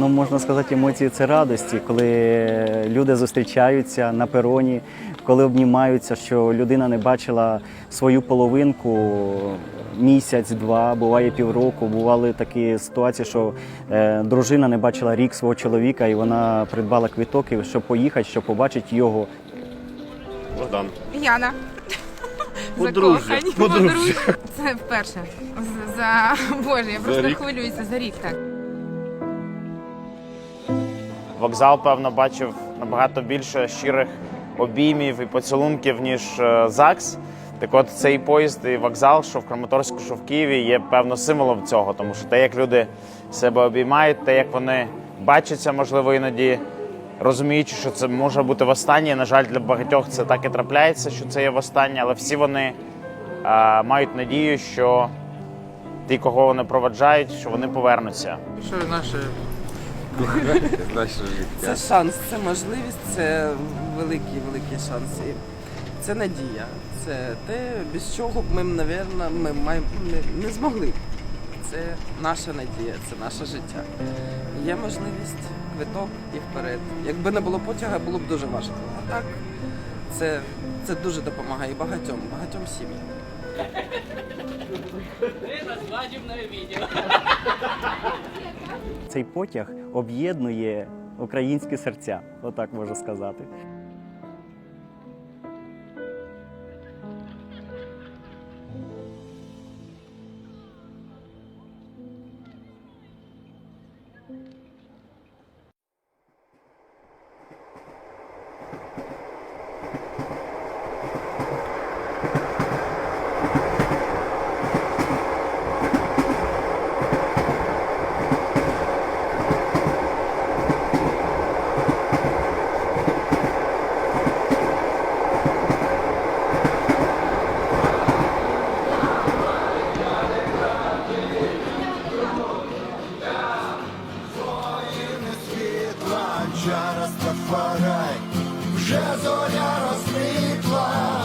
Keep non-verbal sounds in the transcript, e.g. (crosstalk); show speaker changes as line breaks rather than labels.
Ну, можна сказати, емоції це радості, коли люди зустрічаються на пероні, коли обнімаються, що людина не бачила свою половинку місяць-два, буває півроку. Бували такі ситуації, що е, дружина не бачила рік свого чоловіка, і вона придбала квіток, щоб поїхати, щоб побачити його.
Богдан.
Яна. (laughs)
Подружжя, подружжя.
Це вперше. За Боже, я просто
рік?
хвилююся за рік так.
Вокзал, певно, бачив набагато більше щирих обіймів і поцілунків, ніж е, ЗАГС. Так от цей поїзд і вокзал, що в Краматорську, що в Києві, є певно символом цього, тому що те, як люди себе обіймають, те, як вони бачаться, можливо, іноді розуміючи, що це може бути востаннє. На жаль, для багатьох це так і трапляється, що це є востаннє, але всі вони е, мають надію, що ті, кого вони проведжають, що вони повернуться.
Що наше
Це шанс, це можливість, це великий, великий шанс. І це надія. Це те, без чого б ми, напевно, ми май- не, не змогли. б. Це наша надія, це наше життя. Є можливість, квиток і вперед. Якби не було потяга, було б дуже важко. А так, це, це дуже допомагає багатьом, багатьом сім'ям.
Цей потяг об'єднує українські серця, отак можу сказати.
Чара стафарай, вже зоря розкріпла.